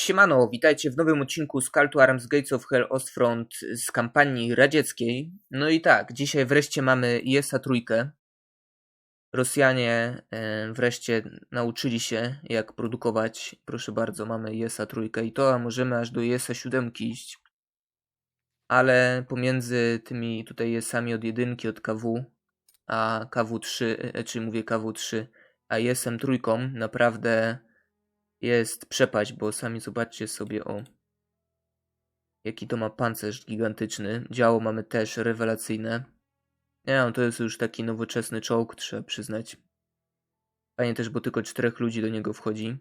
Siemano, witajcie w nowym odcinku z Call to Arms Gates of Hell Ostfront z kampanii radzieckiej. No i tak, dzisiaj wreszcie mamy IS-a trójkę. Rosjanie e, wreszcie nauczyli się jak produkować. Proszę bardzo, mamy IS-a trójkę i to, a możemy aż do IS-a siódemki iść. Ale pomiędzy tymi tutaj IS-ami od jedynki, od KW, a KW3, e, czy mówię KW3, a IS-em trójką naprawdę jest przepaść, bo sami zobaczcie sobie o jaki to ma pancerz gigantyczny. Działo mamy też rewelacyjne. Nie no, to jest już taki nowoczesny czołg, trzeba przyznać. Fajnie też, bo tylko czterech ludzi do niego wchodzi.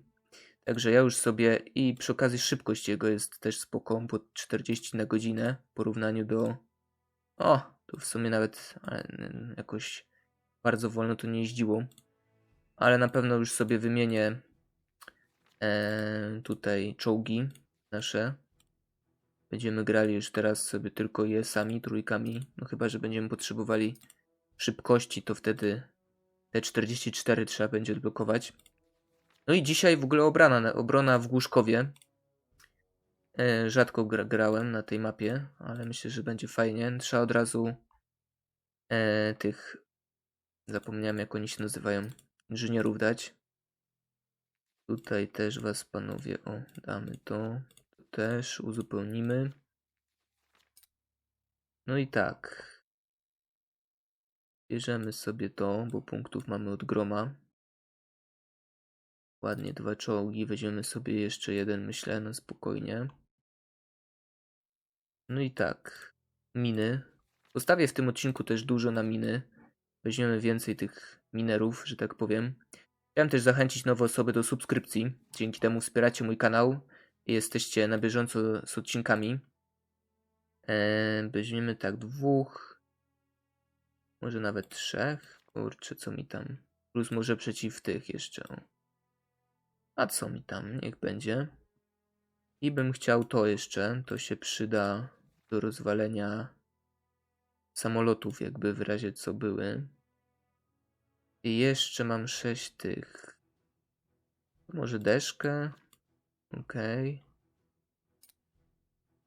Także ja już sobie i przy okazji szybkość jego jest też spoko, bo 40 na godzinę w porównaniu do... O, to w sumie nawet jakoś bardzo wolno to nie jeździło. Ale na pewno już sobie wymienię e, tutaj czołgi nasze. Będziemy grali już teraz sobie tylko je sami, trójkami. No chyba, że będziemy potrzebowali szybkości, to wtedy te 44 trzeba będzie odblokować. No i dzisiaj w ogóle obrona, obrona w Głuszkowie. E, rzadko gra, grałem na tej mapie, ale myślę, że będzie fajnie. Trzeba od razu e, tych, zapomniałem jak oni się nazywają, inżynierów dać. Tutaj też was panowie, o, damy to. Tu też uzupełnimy. No i tak. Bierzemy sobie to, bo punktów mamy od groma. Ładnie dwa czołgi. Weźmiemy sobie jeszcze jeden, myślę, na spokojnie. No i tak. Miny. Postawię w tym odcinku też dużo na miny. Weźmiemy więcej tych minerów, że tak powiem. Chciałem też zachęcić nowe osoby do subskrypcji. Dzięki temu wspieracie mój kanał i jesteście na bieżąco z odcinkami. Eee, weźmiemy tak dwóch, może nawet trzech. Kurczę, co mi tam. Plus może przeciw tych jeszcze. A co mi tam? Niech będzie. I bym chciał to jeszcze. To się przyda do rozwalenia samolotów, jakby w razie co były. I jeszcze mam sześć tych. Może deszkę? Okej. Okay.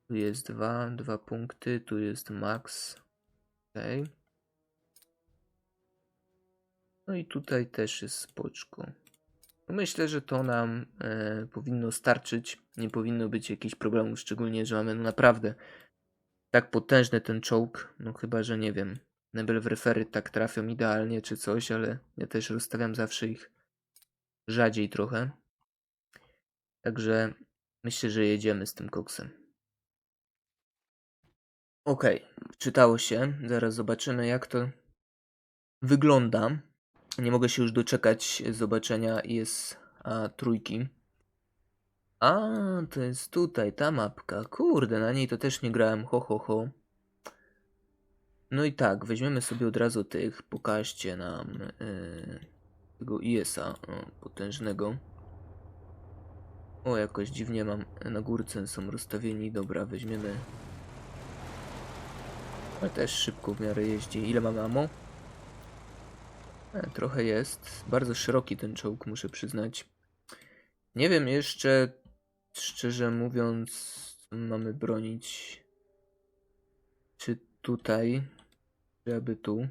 Tu jest dwa, dwa punkty, tu jest max. Okej. Okay. No i tutaj też jest spoczko. Myślę, że to nam e, powinno starczyć. Nie powinno być jakichś problemów, szczególnie, że mamy no naprawdę tak potężny ten czołg. No chyba, że nie wiem. Nebelwrefery tak trafią idealnie czy coś, ale ja też rozstawiam zawsze ich rzadziej trochę. Także myślę, że jedziemy z tym koksem. Ok, czytało się. Zaraz zobaczymy jak to wygląda. Nie mogę się już doczekać zobaczenia jest a, trójki. A, to jest tutaj ta mapka. Kurde, na niej to też nie grałem. Ho, ho, ho. No i tak, weźmiemy sobie od razu tych, pokażcie nam yy, tego IS-a potężnego. O, jakoś dziwnie mam, na górce są rozstawieni, dobra, weźmiemy. Ale też szybko w miarę jeździ. Ile mamy ammo? E, trochę jest. Bardzo szeroki ten czołg, muszę przyznać. Nie wiem jeszcze, szczerze mówiąc, mamy bronić. Czy tutaj żeby tu.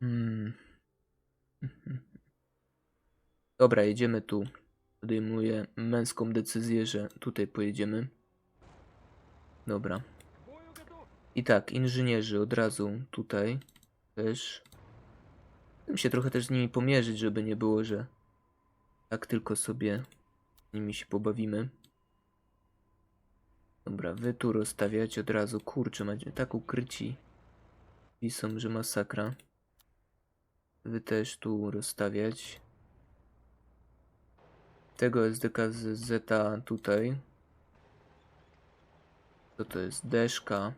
Hmm. Dobra, jedziemy tu. Podejmuję męską decyzję, że tutaj pojedziemy. Dobra. I tak, inżynierzy od razu tutaj też. Chcę się trochę też z nimi pomierzyć, żeby nie było, że tak tylko sobie z nimi się pobawimy. Dobra, wy tu rozstawiacie od razu. Kurczę, macie tak ukryci. I są, że masakra. Wy też tu rozstawiać. Tego SDK z Zeta tutaj. Co to jest? Deszka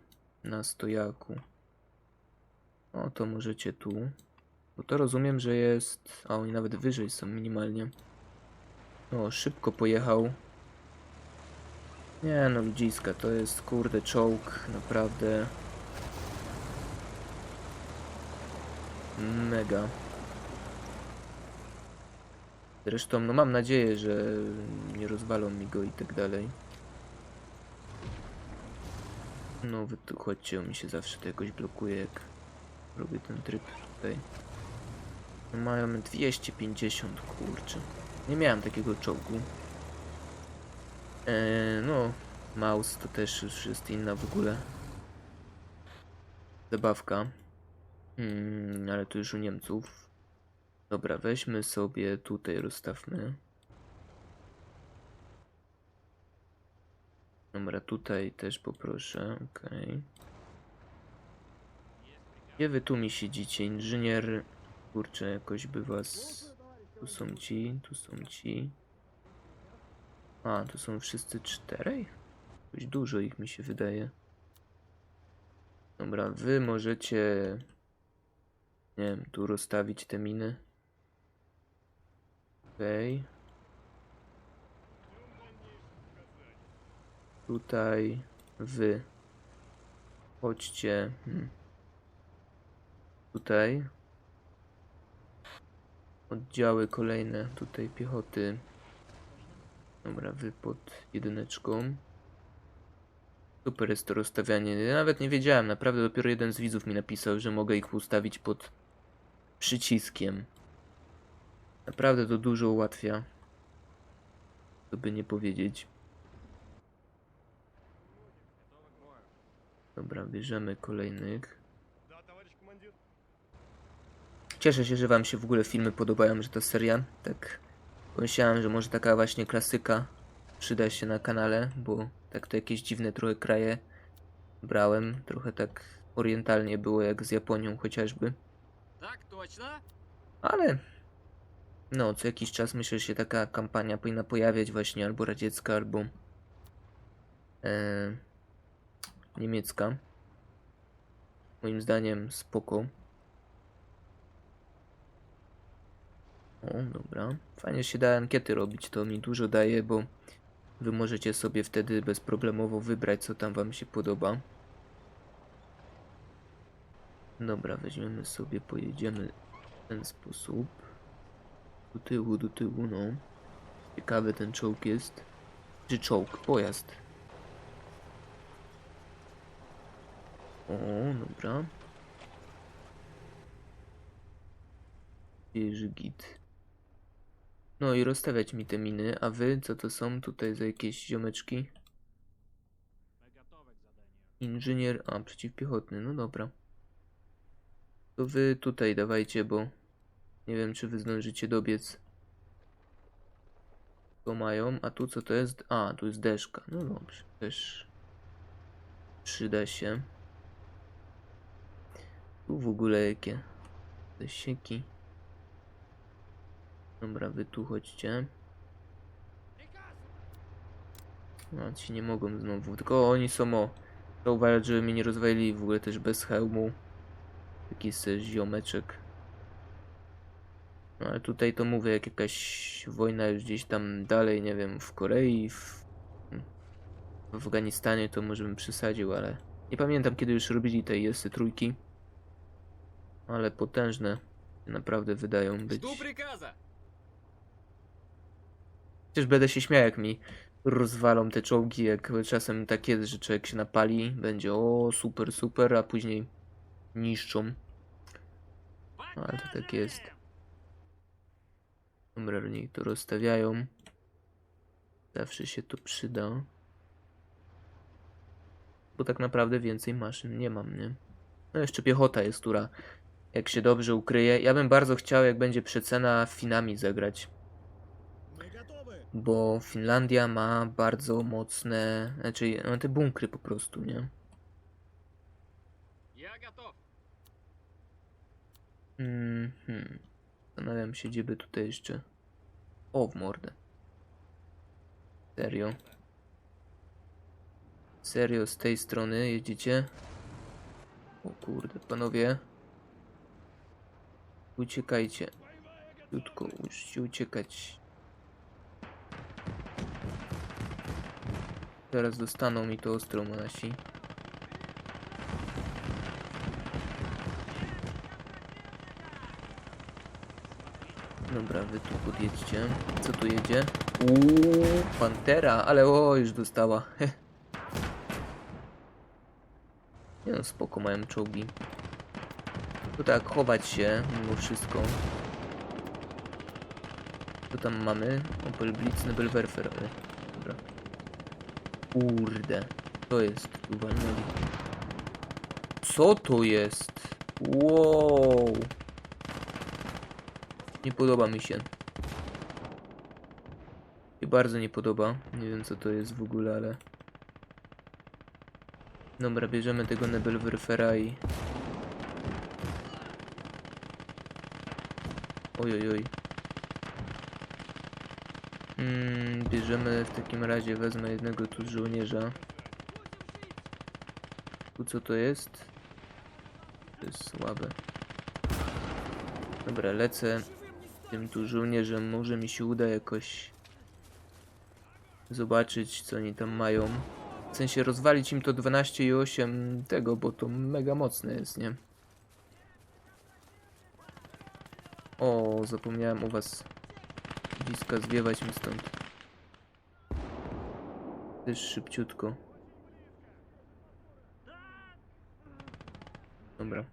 na stojaku. O, to możecie tu. Bo to rozumiem, że jest... A oni nawet wyżej są minimalnie. O, szybko pojechał. Nie no, ludziska, to jest kurde czołg, naprawdę. Mega. Zresztą, no mam nadzieję, że nie rozwalą mi go i tak dalej. No wy tu chodźcie, mi się zawsze to jakoś blokuje, jak robię ten tryb tutaj. No, mają 250, kurczę. Nie miałem takiego czołgu. Eee, no, mouse to też już jest inna w ogóle zabawka. Mm, ale to już u Niemców. Dobra, weźmy sobie tutaj, rozstawmy. Dobra, tutaj też poproszę, okej. Gdzie wy tu mi siedzicie? Inżynier... Kurczę, jakoś by was... Tu są ci, tu są ci. A, tu są wszyscy czterej? Dość dużo ich mi się wydaje. Dobra, wy możecie... Nie wiem, tu rozstawić te miny. Okej. Tutaj wy. Chodźcie. Hmm. Tutaj. Oddziały kolejne tutaj piechoty. Dobra, wy pod jedyneczką. Super jest to rozstawianie. Ja nawet nie wiedziałem, naprawdę dopiero jeden z widzów mi napisał, że mogę ich ustawić pod przyciskiem. Naprawdę to dużo ułatwia. To by nie powiedzieć. Dobra, bierzemy kolejnych. Cieszę się, że wam się w ogóle filmy podobają, że to seria tak Pomyślałem, że może taka właśnie klasyka przyda się na kanale, bo tak to jakieś dziwne trochę kraje brałem. Trochę tak orientalnie było jak z Japonią chociażby. Tak, Ale no, co jakiś czas myślę, że się taka kampania powinna pojawiać właśnie albo radziecka, albo e, niemiecka. Moim zdaniem spoko. O, dobra. Fajnie się da ankiety robić, to mi dużo daje, bo wy możecie sobie wtedy bezproblemowo wybrać, co tam wam się podoba. Dobra, weźmiemy sobie, pojedziemy w ten sposób. Do tyłu, do tyłu, no. Ciekawy ten czołg jest. Czy czołg? Pojazd. O, dobra. Bierze git. No i rozstawiać mi te miny, a wy co to są tutaj za jakieś ziomeczki? Inżynier, a przeciwpiechotny, no dobra. To wy tutaj dawajcie, bo nie wiem czy wy zdążycie dobiec. To mają, a tu co to jest? A, tu jest deszka, no dobrze, też przyda się. Tu w ogóle jakie zasieki. Dobra, wy tu chodźcie. No, ci nie mogą znowu, tylko oni są o. Trzeba uważać, żeby mnie nie rozwalili w ogóle też bez hełmu. Taki jest też ziomeczek. No ale tutaj to mówię, jak jakaś wojna już gdzieś tam dalej, nie wiem, w Korei, w, w Afganistanie, to może bym przesadził, ale nie pamiętam kiedy już robili te jesy trójki. Ale potężne naprawdę wydają być. Przecież będę się śmiał, jak mi rozwalą te czołgi, jak czasem takie, że człowiek się napali, będzie o super, super, a później niszczą. No, ale to tak jest. Dobra, niech to rozstawiają. Zawsze się to przyda. Bo tak naprawdę więcej maszyn nie mam, nie? No jeszcze piechota jest, która jak się dobrze ukryje. Ja bym bardzo chciał, jak będzie przecena finami zagrać bo Finlandia ma bardzo mocne, znaczy ma te bunkry po prostu, nie? Mhm. Zastanawiam się, gdzie by tutaj jeszcze... O, w mordę. Serio? Serio, z tej strony jedziecie? O kurde, panowie. Uciekajcie. Krótko, musicie uciekać. Teraz dostaną mi to ostro nasi. Dobra, wy tu podjedźcie. Co tu jedzie? Uuu, pantera, ale o, już dostała. Nie no, spoko mają czołgi. To tak, chować się mimo wszystko. Co tam mamy? Opel Blitz, Nebelwerfer. Kurde. To jest tu. Co to jest? Wow. Nie podoba mi się. I bardzo nie podoba. Nie wiem co to jest w ogóle, ale... Dobra, bierzemy tego Nebelwerfera i... Oj, oj, bierzemy w takim razie, wezmę jednego tu żołnierza. Tu co to jest? To jest słabe. Dobra, lecę tym tu żołnierzem. Może mi się uda jakoś zobaczyć, co oni tam mają. W sensie rozwalić im to 12 i 8 tego, bo to mega mocne jest, nie? O, zapomniałem u was bliska zwiewać mi stąd. Też szybciutko. Dobra.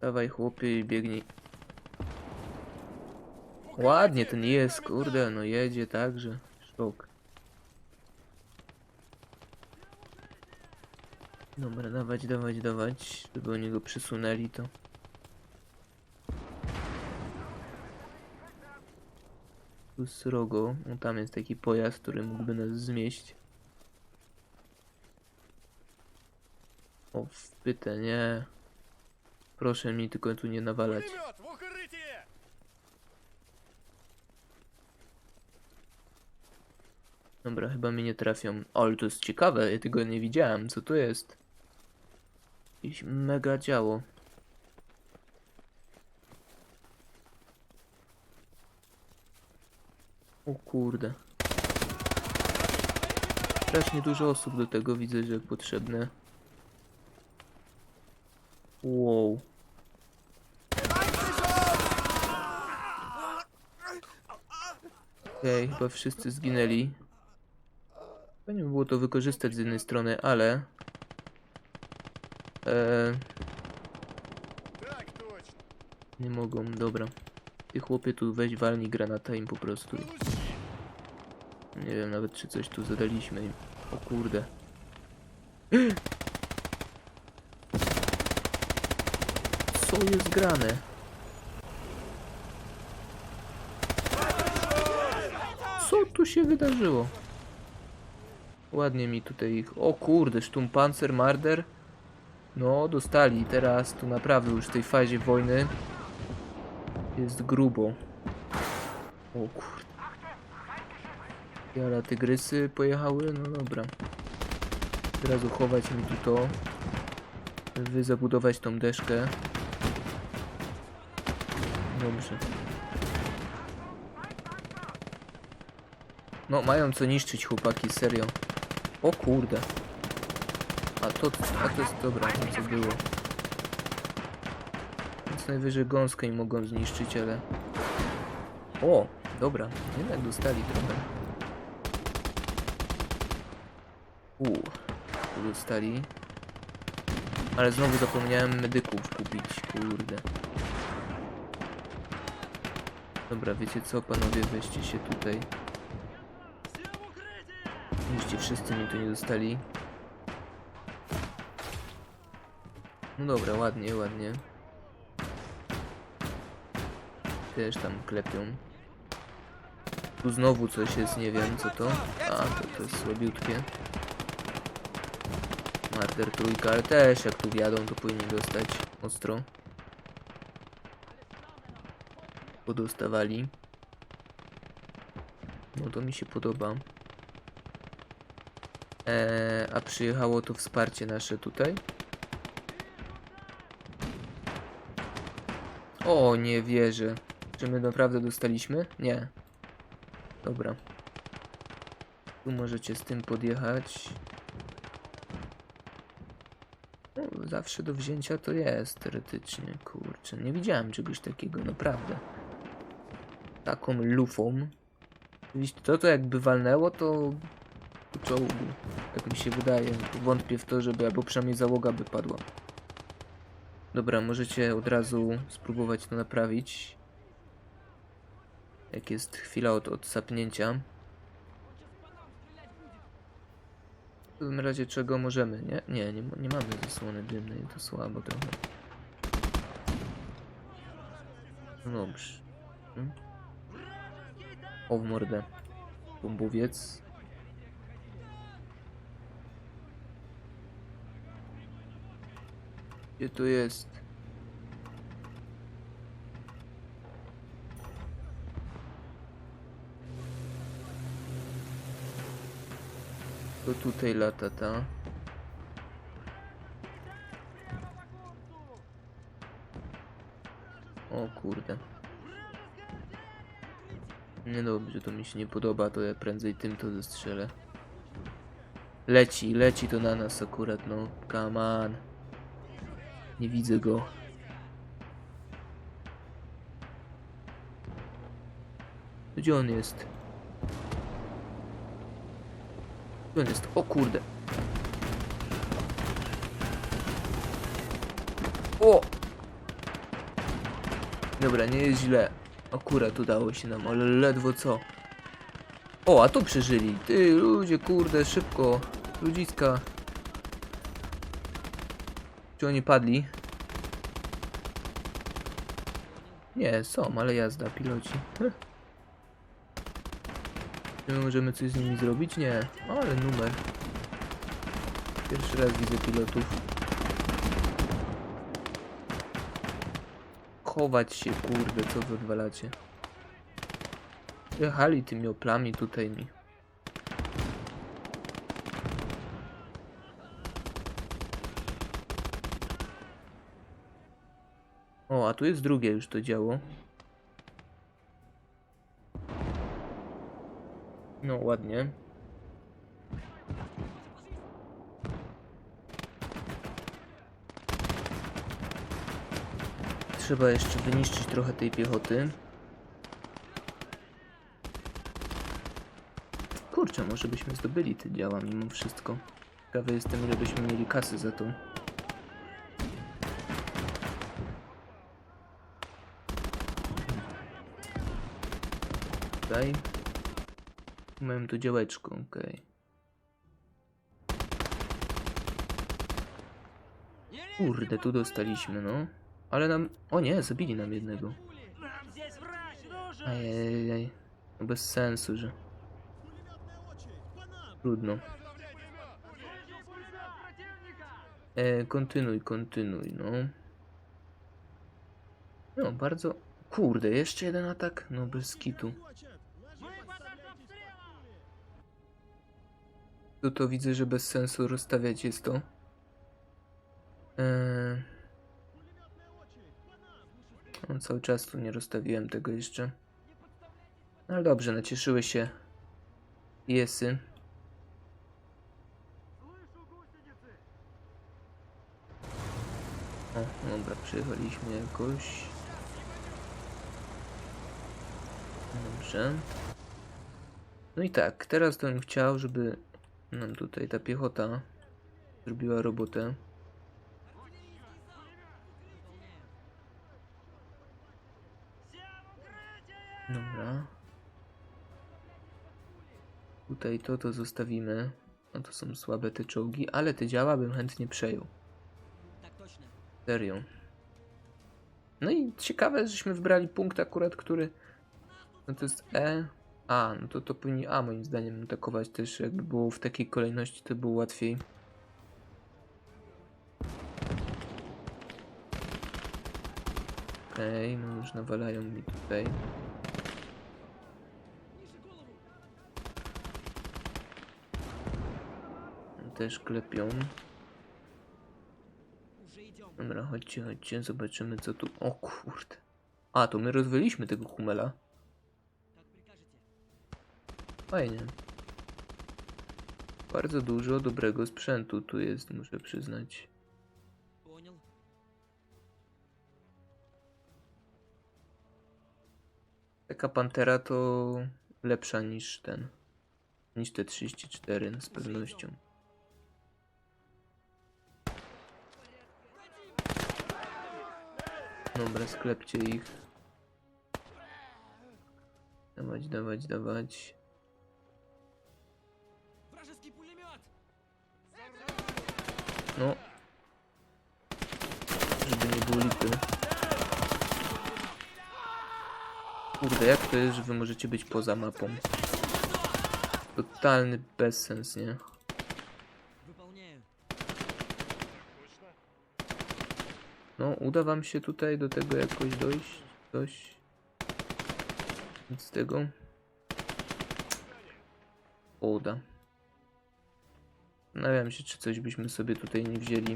Dawaj chłopie i biegnij. Ładnie ten jest, kurde, no jedzie także. Szok. Dobra, dawać, dawać, dawać, żeby oni go przysunęli to. srogo. No, tam jest taki pojazd, który mógłby nas zmieść. O, wpytę, nie. Proszę mi tylko tu nie nawalać. Dobra, chyba mnie nie trafią. O, ale to jest ciekawe, ja tego nie widziałem. Co to jest? Jakieś mega działo. O kurde. Strasznie dużo osób do tego widzę, że potrzebne. Wow. Okej, okay, chyba wszyscy zginęli. Fajnie by było to wykorzystać z jednej strony, ale... Eee... Nie mogą, dobra. Ty chłopie tu weź walnij granata im po prostu. Nie wiem nawet czy coś tu zadaliśmy im. O kurde. Co jest grane? Co tu się wydarzyło? Ładnie mi tutaj ich... O kurde, Sturmpanzer, Marder. No, dostali. Teraz tu naprawdę już w tej fazie wojny jest grubo. O kurde. Jara, tygrysy pojechały? No dobra. Teraz uchować mi tu to. Wy zabudować tą deszkę. Dobrze. No, mają co niszczyć chłopaki, serio. O kurde. A to, a to jest dobra, to co było. Najwyżej gąskę im mogą zniszczyć, ale... O, dobra, jednak dostali trochę. Uuu, dostali. Ale znowu zapomniałem medyków kupić, kurde. Dobra, wiecie co, panowie, weźcie się tutaj. Jeszcze wszyscy mi tu nie dostali. No dobra, ładnie, ładnie. Też tam klepią. Tu znowu coś jest, nie wiem co to. A, to, to jest słabiutkie. Marder trójka, ale też jak tu wjadą, to powinni dostać ostro. Podostawali. No to mi się podoba. Eee, a przyjechało to wsparcie nasze tutaj. O, nie wierzę. Czy my naprawdę dostaliśmy? Nie. Dobra. Tu możecie z tym podjechać. No, zawsze do wzięcia to jest, teoretycznie, kurczę. Nie widziałem czegoś takiego, naprawdę. Taką lufą. Oczywiście to, to jakby walnęło, to czołgu. Tak mi się wydaje. Wątpię w to, żeby, albo przynajmniej załoga by padła. Dobra, możecie od razu spróbować to naprawić. Jak jest chwila od odsapnięcia. W każdym razie czego możemy, nie? Nie, nie, nie mamy zasłony dymnej, to słabo trochę. No dobrze. Hmm? O w mordę. Bombowiec. Gdzie to jest? To tutaj lata ta. O kurde. Niedobrze, to mi się nie podoba, to ja prędzej tym to zestrzelę. Leci, leci to na nas akurat, no. Come on. Nie widzę go. Gdzie on jest? On jest? O kurde. O! Dobra, nie jest źle. Akurat udało się nam, ale ledwo co. O, a tu przeżyli. Ty, ludzie, kurde, szybko. Ludziska. Czy oni padli? Nie, są, ale jazda, piloci. My możemy coś z nimi zrobić? Nie. Ale numer. Pierwszy raz widzę pilotów. Chować się, kurde, co wy odwalacie. Jechali tymi oplami tutaj mi. O, a tu jest drugie już to działo. No, ładnie. Trzeba jeszcze wyniszczyć trochę tej piechoty. Kurczę, może byśmy zdobyli te działa mimo wszystko. Ciekawy jestem, ile byśmy mieli kasy za to. Tutaj. Mamy tu działeczko, okej. Okay. Kurde, tu dostaliśmy, no. Ale nam... O nie, zabili nam jednego. Ajajajaj. No bez sensu, że... Trudno. E, kontynuuj, kontynuuj, no. No, bardzo... Kurde, jeszcze jeden atak? No bez kitu. Tu to widzę, że bez sensu rozstawiać jest to. Eee... No, cały czas tu nie rozstawiłem tego jeszcze. No dobrze, nacieszyły się piesy. O, dobra, przyjechaliśmy jakoś. Dobrze. No i tak, teraz to bym chciał, żeby no tutaj ta piechota zrobiła robotę. Dobra. Tutaj to, to zostawimy. No to są słabe te czołgi, ale te działa bym chętnie przejął. Tak Serio. No i ciekawe, żeśmy wybrali punkt akurat, który... No to jest E. A, no to to powinni A moim zdaniem atakować też. Jakby było w takiej kolejności, to było łatwiej. Okej, no już nawalają mi tutaj. Też klepią. Dobra, chodźcie, chodźcie, zobaczymy co tu... O kurde. A, to my rozwyliśmy tego Humela. Fajnie. Bardzo dużo dobrego sprzętu tu jest, muszę przyznać. Taka pantera to lepsza niż ten. Niż te 34 z pewnością. Dobra, sklepcie ich. Dawać, dawać, dawać. No. Żeby nie było lipy. Kurde, jak to jest, że wy możecie być poza mapą? Totalny bezsens, nie? No, uda wam się tutaj do tego jakoś dojść? Coś? Nic z tego? Uda. Zastanawiam się, czy coś byśmy sobie tutaj nie wzięli.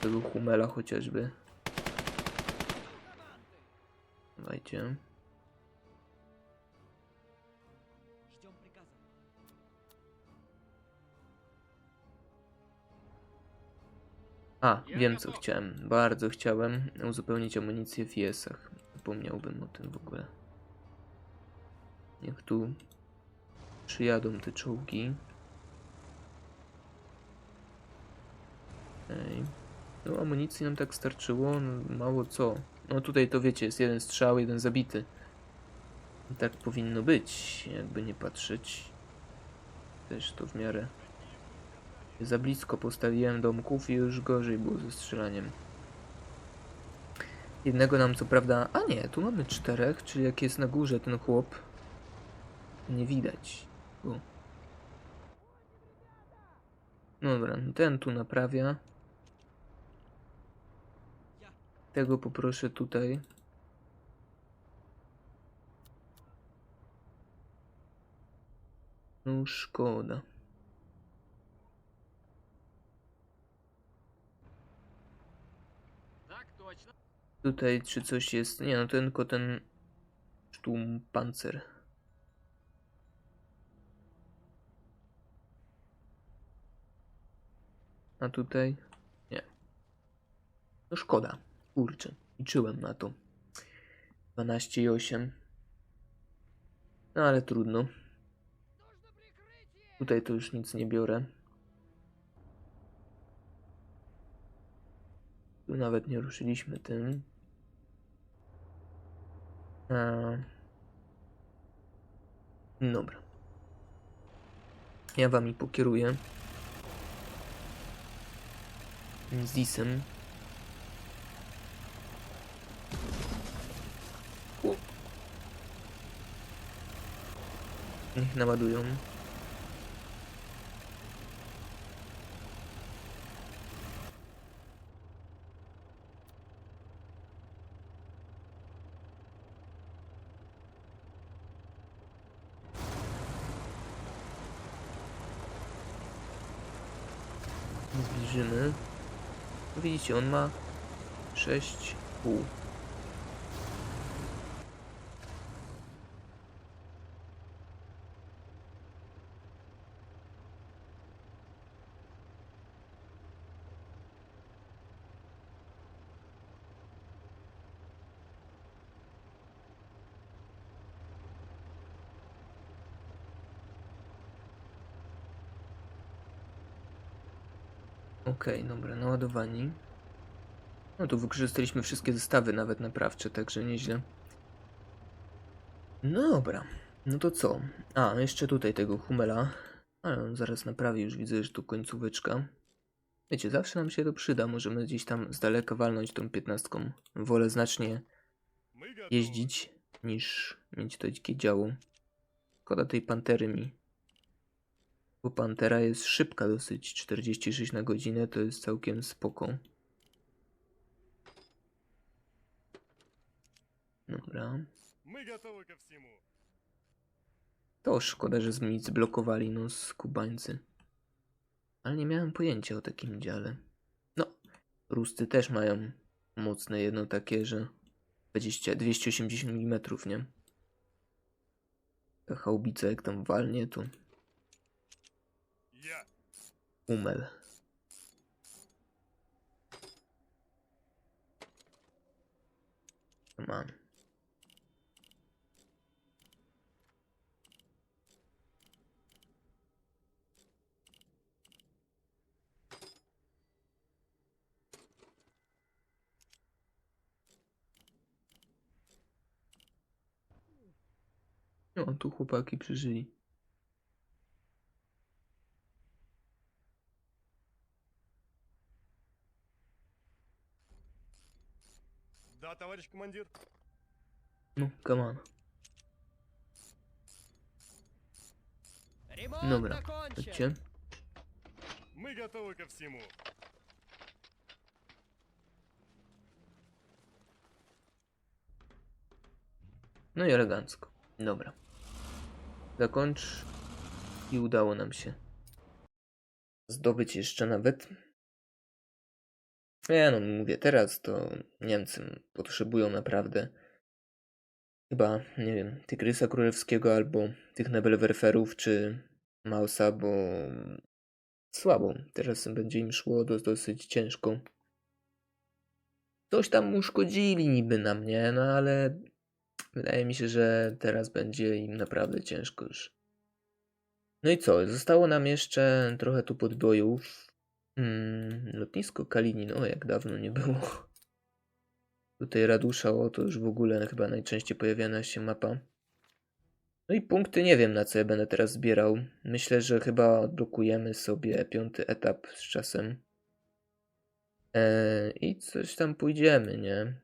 Tego humela chociażby. Dajcie. A, wiem co chciałem. Bardzo chciałem uzupełnić amunicję w jesach. Zapomniałbym o tym w ogóle. Niech tu przyjadą te czołgi. Ej. No amunicji nam tak starczyło, no, mało co. No tutaj to wiecie, jest jeden strzał, jeden zabity. I tak powinno być, jakby nie patrzeć. Też to w miarę za blisko postawiłem domków i już gorzej było ze strzelaniem. Jednego nam co prawda... A nie, tu mamy czterech, czyli jak jest na górze ten chłop, nie widać. U. Dobra, no ten tu naprawia. Tego poproszę tutaj. No szkoda. Tutaj czy coś jest? Nie, no tylko ten... Tu pancer. A tutaj? Nie. No szkoda. Kurczę. Liczyłem na to. 12,8. No ale trudno. Tutaj to już nic nie biorę. Tu nawet nie ruszyliśmy tym. A... Dobra. Ja wami pokieruję. Z Disem. Niech naładują. Zbliżymy. No Widzicie, on ma 6,5. Okej, okay, dobra, naładowani. No tu wykorzystaliśmy wszystkie zestawy, nawet naprawcze, także nieźle. No dobra, no to co? A, no jeszcze tutaj tego Humela. Ale on zaraz naprawi, już widzę, że tu końcóweczka. Wiecie, zawsze nam się to przyda, możemy gdzieś tam z daleka walnąć tą piętnastką. Wolę znacznie jeździć, niż mieć to dzikie działo. Szkoda tej pantery mi bo Pantera jest szybka dosyć, 46 na godzinę to jest całkiem spoko. Dobra. To szkoda, że mi zblokowali nos kubańcy. Ale nie miałem pojęcia o takim dziale. No, rusty też mają mocne jedno takie, że 20, 280 mm, nie? Ta chałbica jak tam walnie, to Umel. Mam. No, tu chłopaki przeżyli. товарищ командир. No, come on. Ремонт Dobra, закончен. chodźcie. Мы готовы ко всему. No i elegancko. Dobra. Zakończ. I udało nam się zdobyć jeszcze nawet. nie no, mówię, teraz to Niemcy potrzebują naprawdę chyba, nie wiem, Tygrysa Królewskiego albo tych Nebelwerferów czy Mausa, bo słabo. Teraz będzie im szło dos- dosyć ciężko. Coś tam uszkodzili niby na mnie, no ale Wydaje mi się, że teraz będzie im naprawdę ciężko już. No i co? Zostało nam jeszcze trochę tu podbojów. Hmm, lotnisko Kalinin, o jak dawno nie było. Tutaj Radusza, o to już w ogóle chyba najczęściej pojawiana się mapa. No i punkty nie wiem na co ja będę teraz zbierał. Myślę, że chyba odblokujemy sobie piąty etap z czasem. Eee, I coś tam pójdziemy, nie?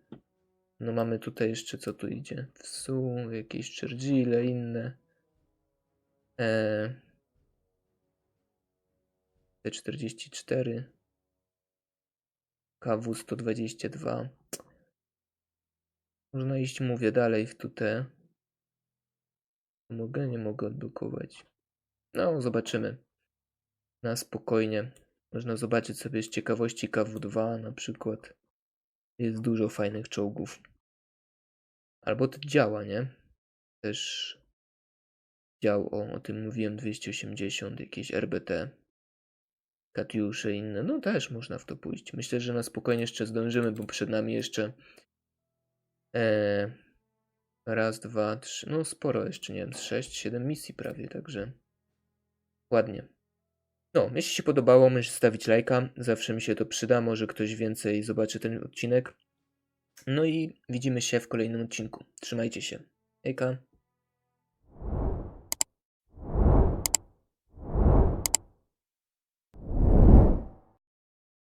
No mamy tutaj jeszcze, co tu idzie? Wsu, jakieś Churchille, inne. E, T44. KW 122. Można iść, mówię, dalej w tutę. Mogę, nie mogę odblokować. No, zobaczymy. Na spokojnie. Można zobaczyć sobie z ciekawości KW2 na przykład. Jest dużo fajnych czołgów. Albo to działa, nie? Też dział, o, o tym mówiłem, 280, jakieś RBT, Katiusze inne, no też można w to pójść. Myślę, że na spokojnie jeszcze zdążymy, bo przed nami jeszcze e, raz, dwa, trzy, no sporo jeszcze, nie wiem, sześć, siedem misji prawie, także ładnie. No, jeśli się podobało, możesz stawić lajka, zawsze mi się to przyda, może ktoś więcej zobaczy ten odcinek. No i widzimy się w kolejnym odcinku. Trzymajcie się. Hejka.